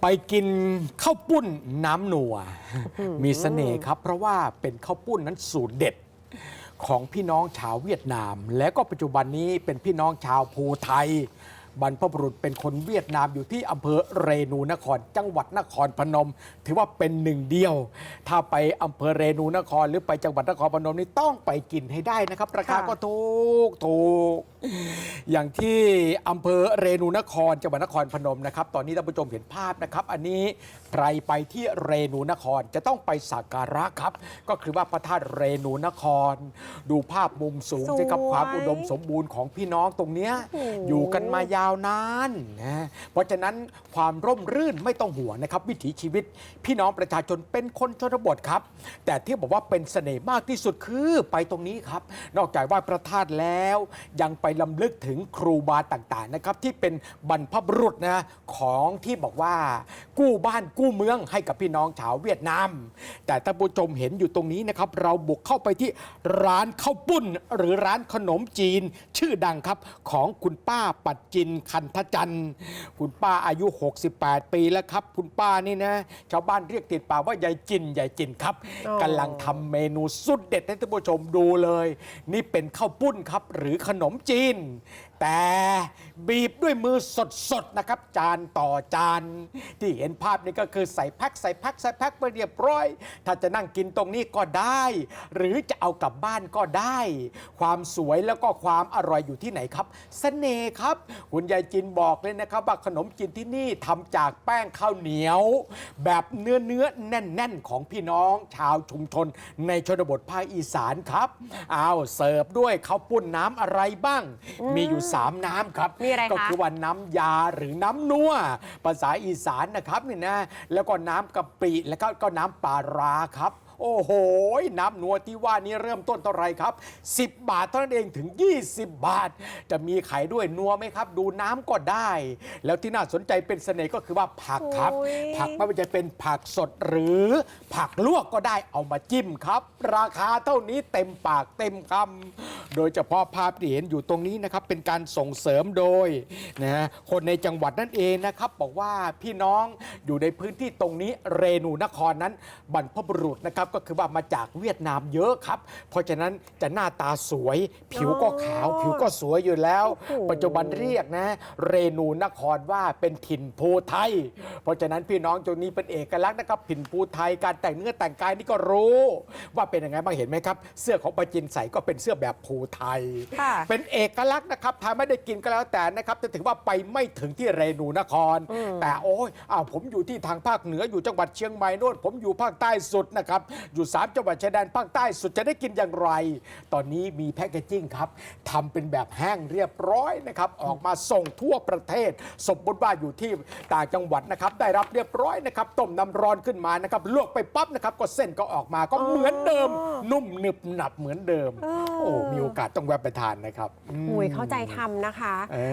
ไปกินข้าวปุ้นน้ำหนัว มีเสน่ห์ครับ เพราะว่าเป็นข้าวปุ้นนั้นสูตรเด็ดของพี่น้องชาวเวียดนาม และก็ปัจจุบันนี้เป็นพี่น้องชาวภูไทย บรรพบุรุษเป็นคนเวียดนามอยู่ที่อำเภอเรนูนคร จังหวัดนครพนม ถือว่าเป็นหนึ่งเดียว ถ้าไปอำเภอเรนูนคร หรือไปจังหวัดนครพนมนี่ต้องไปกินให้ได้นะครับ ราคาค่ะก็ถูกถูกอย่างที่อำเภอเรนูนคร จังหวัดนครพนมนะครับ ตอนนี้ท่านผู้ชมเห็นภาพนะครับ อันนี้ใครไปที่เรนูนครจะต้องไปสักการะครับ ก็คือว่าพระธาตุเรนูนคร ดูภาพมุมสูงสวยสิครับความอุดมสมบูรณ์ของพี่น้องตรงเนี้ยโอ้โหอยู่กันมายาาวนานนะเพราะฉะนั้นความร่มรื่นไม่ต้องห่วงนะครับวิถีชีวิต พี่น้องประชาชนเป็นคนชนบทครับ แต่ที่บอกว่าเป็นเสน่ห์มากที่สุดคือไปตรงนี้ครับ นอกจากไหว่าพระธาตุแล้ว ยังไปลำลึกถึงครูบาต่างๆนะครับที่เป็นบรรพบุรุษนะของที่บอกว่ากู้บ้านกู้เมืองให้กับพี่น้องชาวเวียดนาม แต่ท่านผู้ชมเห็นอยู่ตรงนี้นะครับ เราบุกเข้าไปที่ร้านข้าวปุ้น หรือร้านขนมจีน ชื่อดังครับของคุณป้าปัดจินคันทจันทร์คุณป้าอายุ 68 ปีแล้วครับ คุณป้านี่นะ ชาวบ้านเรียกติดปากว่ายายจินยายจินครับอ๋อกำลังทำเมนูสุดเด็ดให้ท่านผู้ชมดูเลย นี่เป็นข้าวปุ้นครับ หรือขนมจีน แต่บีบด้วยมือสดๆนะครับ จานต่อจาน ที่เห็นภาพนี้ก็คือใส่แพ็คใส่แพ็คใส่แพ็คไปเรียบร้อย ถ้าจะนั่งกินตรงนี้ก็ได้ หรือจะเอากลับบ้านก็ได้ ความสวยแล้วก็ความอร่อยอยู่ที่ไหนครับ เสน่ห์ครับคุณยายจินบอกเลยนะครับว่าขนมจีนที่นี่ทำจากแป้งข้าวเหนียว แบบเนื้อเนื้อแน่น ๆ ของพี่น้องชาวชุมชน ในชนบทภาคอีสานครับเอาเสิร์ฟด้วยข้าวปุ้นน้ำอะไรบ้าง มีอยู่ 3 น้ำครับมีอะไรคะ ก็คือว่าน้ำยาหรือน้ำนัวภาษาอีสานนะครับนี่นะแล้วก็น้ำกะปิแล้วก็ก็น้ำปลาร้าครับ โอ้โห น้ำนัวที่ว่านี้เริ่มต้นเท่าไหรครับ 10 บาทเท่านั้นเองถึง 20 บาท จะมีไข่ด้วยนัวไหมครับ ดูน้ำก็ได้ แล้วที่น่าสนใจเป็นเสน่ห์ก็คือว่าผักครับ โอ้ย ผักไม่ว่าจะเป็นผักสดหรือผักลวกก็ได้เอามาจิ้มครับ ราคาเท่านี้เต็มปากเต็มคำโดยเฉพาะภาพที่เห็นอยู่ตรงนี้นะครับ เป็นการส่งเสริมโดยนะฮะคนในจังหวัดนั่นเองนะครับ บอกว่าพี่น้องอยู่ในพื้นที่ตรงนี้เรนูนครนั้นบรรพบุรุษนะครับก็คือว่ามาจากเวียดนามเยอะครับ เพราะฉะนั้นจะหน้าตาสวย ผิวก็ขาว ผิวก็สวยอยู่แล้วโอ้โหปัจจุบันเรียกนะ เรนูนครว่าเป็นถิ่นภูไทย เพราะฉะนั้นพี่น้องตรงนี้เป็นเอกลักษณ์นะครับถิ่นภูไทยการแต่งเนื้อแต่งกายนี่ก็รู้ ว่าเป็นยังไงบ้างเห็นไหมครับ เสื้อของปาจินใส่ก็เป็นเสื้อแบบภูไทยค่ะเป็นเอกลักษณ์นะครับถ้าไม่ได้กินก็แล้วแต่นะครับจะถือว่าไปไม่ถึงที่เรนูนคร แต่โอ้ยอ้าวผมอยู่ที่ทางภาคเหนืออยู่จังหวัดเชียงใหม่โน่นผมอยู่ภาคใต้สุดนะครับอยู่สามจังหวัดชายแดนภาคใต้สุดจะได้กินอย่างไร ตอนนี้มีแพคเกจจิ้งครับทำเป็นแบบแห้งเรียบร้อยนะครับออกมาส่งทั่วประเทศ สมมติว่าอยู่ที่ต่างจังหวัดนะครับได้รับเรียบร้อยนะครับต้มน้ำร้อนขึ้นมานะครับลวกไปปั๊บนะครับก็เส้นก็ออกมาก็เหมือนเดิม นุ่มหนึบหนับเหมือนเดิมเออโอ้มีโอกาสต้องแวะไปทานนะครับอืมหุยเข้าใจทำนะคะ เออ